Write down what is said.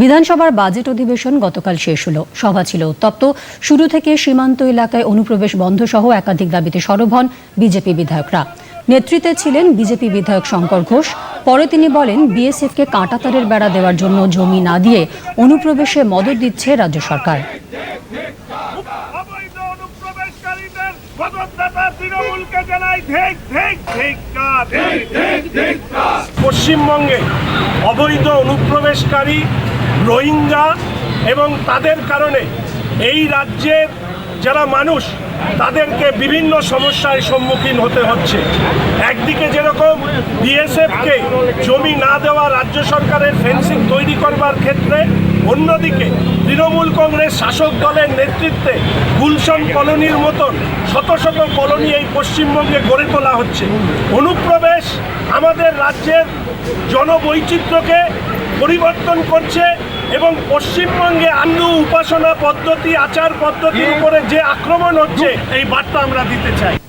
বিধানসভার বাজেট অধিবেশন গতকাল শেষ হলো। সভা ছিল উত্তপ্ত। শুরু থেকে সীমান্ত এলাকায় অনুপ্রবেশ বন্ধ সহ একাধিক দাবিতে সরব হন বিজেপি বিধায়করা। নেতৃত্বে ছিলেন বিজেপি বিধায়ক শঙ্কর ঘোষ। পরে তিনি বলেন বিএসএফকে কাঁটাতারের বেড়া দেওয়ার জন্য জমি না দিয়ে অনুপ্রবেশে মদত দিচ্ছে রাজ্য সরকার। পশ্চিমবঙ্গে অবৈধ অনুপ্রবেশকারী রোহিঙ্গা এবং তাদের কারণে এই রাজ্যের যারা মানুষ, তাদেরকে বিভিন্ন সমস্যার সম্মুখীন হতে হচ্ছে। একদিকে যেরকম বিএসএফকে জমি না দেওয়া রাজ্য সরকারের ফেন্সিং তৈরি করবার ক্ষেত্রে, অন্যদিকে তৃণমূল কংগ্রেস শাসক দলের নেতৃত্বে গুলশন কলোনির মতন শত শত কলোনি এই পশ্চিমবঙ্গে গড়ে তোলা হচ্ছে। অনুপ্রবেশ আমাদের রাজ্যের জনবৈচিত্র্যকে পরিবর্তন করছে এবং পশ্চিমবঙ্গে আন্দু উপাসনা পদ্ধতি আচার পদ্ধতির উপরে যে আক্রমণ হচ্ছে এই বার্তা আমরা দিতে চাই।